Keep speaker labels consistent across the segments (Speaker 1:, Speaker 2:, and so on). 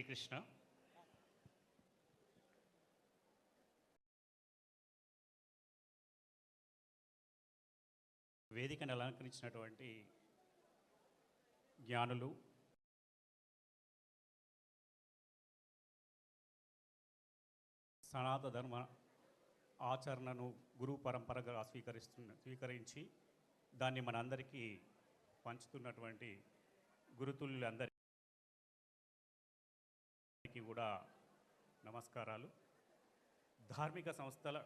Speaker 1: శ్రీకృష్ణ. వేదికను అలంకరించినటువంటి జ్ఞానులు సనాత ధర్మ ఆచరణను గురు పరంపరగా స్వీకరిస్తున్న స్వీకరించి దాన్ని మనందరికీ పంచుతున్నటువంటి గురుతుల్యులందరి అందరికీ కూడా నమస్కారాలు. ధార్మిక సంస్థల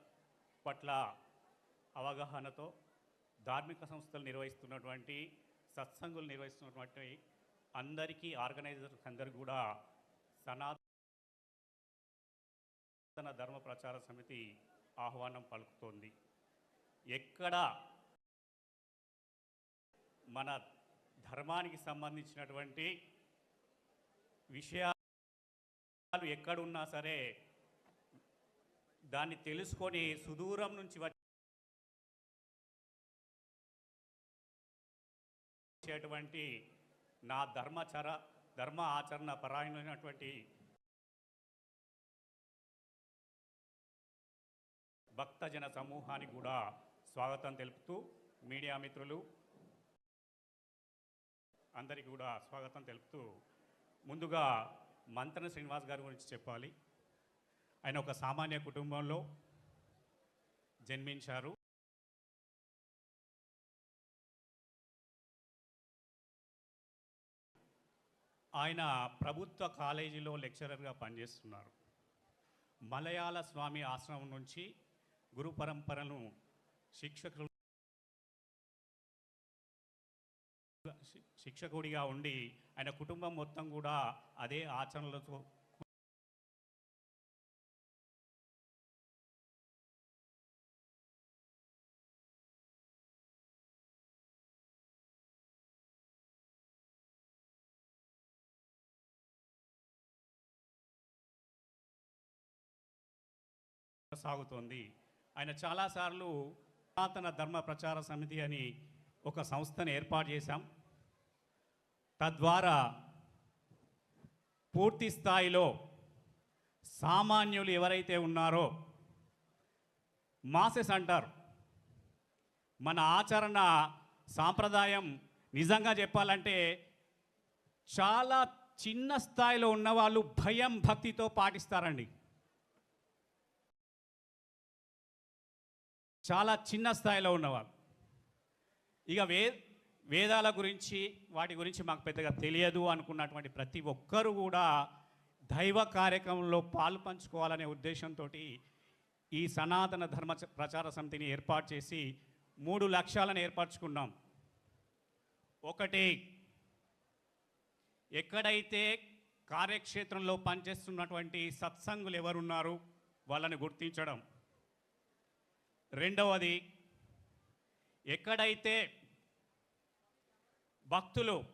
Speaker 1: పట్ల అవగాహనతో ధార్మిక సంస్థలు నిర్వహిస్తున్నటువంటి సత్సంగులు నిర్వహిస్తున్నటువంటి అందరికీ ఆర్గనైజర్స్ అందరికీ కూడా సనాతన ధర్మ ప్రచార సమితి ఆహ్వానం పలుకుతోంది. ఎక్కడ మన ధర్మానికి సంబంధించినటువంటి వాళ్ళు ఎక్కడున్నా సరే దాన్ని తెలుసుకొని సుదూరం నుంచి వచ్చేటువంటి నా ధర్మచర ధర్మ ఆచరణ పరాయణమైనటువంటి భక్తజన సమూహానికి కూడా స్వాగతం తెలుపుతూ మీడియా మిత్రులు అందరికీ కూడా స్వాగతం తెలుపుతూ ముందుగా మంతన శ్రీనివాస్ గారి గురించి చెప్పాలి. ఆయన ఒక సామాన్య కుటుంబంలో జన్మించారు. ఆయన ప్రభుత్వ కాలేజీలో లెక్చరర్గా పనిచేస్తున్నారు. మలయాళ స్వామి ఆశ్రమం నుంచి గురు పరంపరను శిక్షకులు శిక్షకుడిగా ఉండి ఆయన కుటుంబం మొత్తం కూడా అదే ఆచరణలతో సాగుతోంది ఆయన చాలాసార్లు పురాతన ధర్మ ప్రచార సమితి అని ఒక సంస్థను ఏర్పాటు చేశాం. తద్వారా పూర్తి స్థాయిలో సామాన్యులు ఎవరైతే ఉన్నారో మాసెస్ అంటారు. మన ఆచరణ సాంప్రదాయం నిజంగా చెప్పాలంటే చాలా చిన్న స్థాయిలో ఉన్నవాళ్ళు భయం భక్తితో పాటిస్తారండి. చాలా చిన్న స్థాయిలో ఉన్నవాళ్ళు. ఇక వే వేదాల గురించి వాటి గురించి మాకు పెద్దగా తెలియదు అనుకున్నటువంటి ప్రతి ఒక్కరూ కూడా దైవ కార్యక్రమంలో పాలు పంచుకోవాలనే ఉద్దేశంతో ఈ సనాతన ధర్మ ప్రచార సమితిని ఏర్పాటు చేసి మూడు లక్ష్యాలను ఏర్పరచుకున్నాం. ఒకటి ఎక్కడైతే కార్యక్షేత్రంలో పనిచేస్తున్నటువంటి సత్సంగులు ఎవరున్నారు వాళ్ళని గుర్తించడం. రెండవది ఎక్కడైతే భక్తులు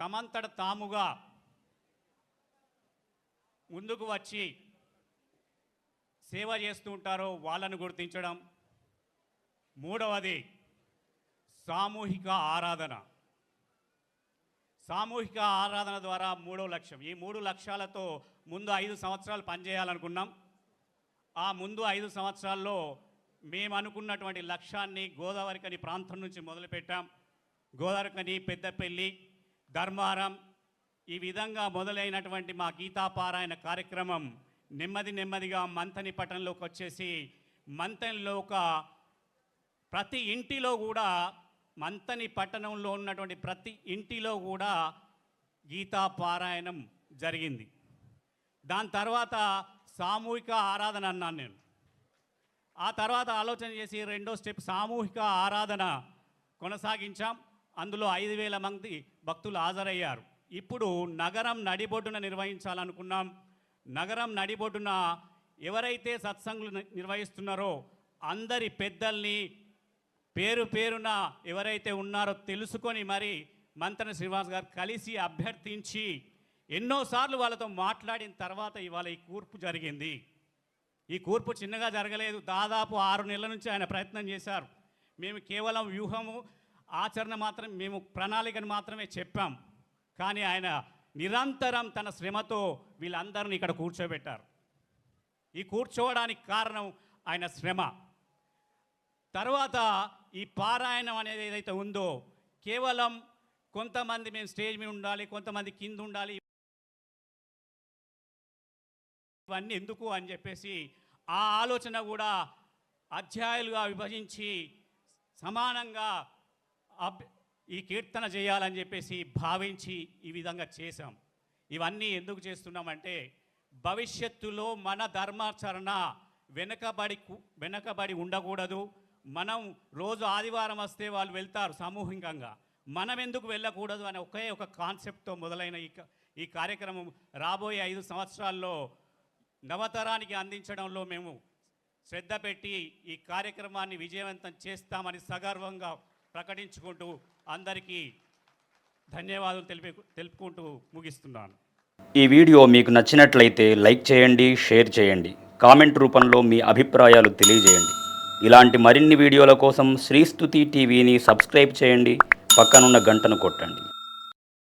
Speaker 1: తమంతట తాముగా ముందుకు వచ్చి సేవ చేస్తూ ఉంటారో వాళ్ళను గుర్తించడం. మూడవది సామూహిక ఆరాధన. సామూహిక ఆరాధన ద్వారా మూడో లక్ష్యం. ఈ మూడు లక్ష్యాలతో ముందు ఐదు సంవత్సరాలు పనిచేయాలనుకున్నాం. ఆ ముందు ఐదు సంవత్సరాల్లో మేము అనుకున్నటువంటి లక్ష్యాన్ని గోదావరికని ప్రాంతం నుంచి మొదలుపెట్టాం. గోదావరికని పెద్దపల్లి ధర్మారం ఈ విధంగా మొదలైనటువంటి మా గీతాపారాయణ కార్యక్రమం నెమ్మది నెమ్మదిగా మంతని పట్టణంలోకి వచ్చేసి మంతనిలో ఒక ప్రతి ఇంటిలో కూడా మంతని పట్టణంలో ఉన్నటువంటి ప్రతి ఇంటిలో కూడా గీతాపారాయణం జరిగింది. దాని తర్వాత సామూహిక ఆరాధన అన్నాను నేను. ఆ తర్వాత ఆలోచన చేసి రెండో స్టెప్ సామూహిక ఆరాధన కొనసాగించాం. అందులో ఐదు వేల మంది భక్తులు హాజరయ్యారు. ఇప్పుడు నగరం నడిబొడ్డున నిర్వహించాలనుకున్నాం. నగరం నడిబొడ్డున ఎవరైతే సత్సంగులు ని- నిర్వహిస్తున్నారో అందరి పెద్దల్ని పేరు పేరున ఎవరైతే ఉన్నారో తెలుసుకొని మరి మంత్రి శ్రీనివాస్ గారు కలిసి అభ్యర్థించి ఎన్నోసార్లు వాళ్ళతో మాట్లాడిన తర్వాత ఇవాళ ఈ కూర్పు జరిగింది. ఈ కూర్పు చిన్నగా జరగలేదు. దాదాపు ఆరు నెలల నుంచి ఆయన ప్రయత్నం చేశారు. మేము కేవలం వ్యూహము ఆచరణ మాత్రం మేము ప్రణాళికను మాత్రమే చెప్పాం. కానీ ఆయన నిరంతరం తన శ్రమతో వీళ్ళందరినీ ఇక్కడ కూర్చోబెట్టారు. ఈ కూర్చోవడానికి కారణం ఆయన శ్రమ. తర్వాత ఈ పారాయణం అనేది ఏదైతే ఉందో కేవలం కొంతమంది మేము స్టేజ్ మీద ఉండాలి కొంతమంది కింద ఉండాలి ఇవన్నీ ఎందుకు అని చెప్పేసి ఆ ఆలోచన కూడా అధ్యాయులుగా విభజించి సమానంగా ఈ కీర్తన చేయాలని చెప్పేసి భావించి ఈ విధంగా చేశాం. ఇవన్నీ ఎందుకు చేస్తున్నామంటే భవిష్యత్తులో మన ధర్మాచరణ వెనుకబడి వెనకబడి వెనుకబడి ఉండకూడదు. మనం రోజు ఆదివారం వస్తే వాళ్ళు వెళ్తారు సామూహికంగా. మనం ఎందుకు వెళ్ళకూడదు అనే ఒకే ఒక కాన్సెప్ట్తో మొదలైన ఈ ఈ కార్యక్రమం రాబోయే ఐదు సంవత్సరాల్లో నవతరానికి అందించడంలో మేము శ్రద్ధ పెట్టి ఈ కార్యక్రమాన్ని విజయవంతం చేస్తామని సగర్వంగా ప్రకటించుకుంటూ అందరికీ ధన్యవాదాలు తెలిపి తెలుపుకుంటూ ముగిస్తున్నాను.
Speaker 2: ఈ వీడియో మీకు నచ్చినట్లయితే లైక్ చేయండి షేర్ చేయండి. కామెంట్ రూపంలో మీ అభిప్రాయాలు తెలియజేయండి. ఇలాంటి మరిన్ని వీడియోల కోసం శ్రీస్తుతి టీవీని సబ్స్క్రైబ్ చేయండి. పక్కనున్న గంటను కొట్టండి.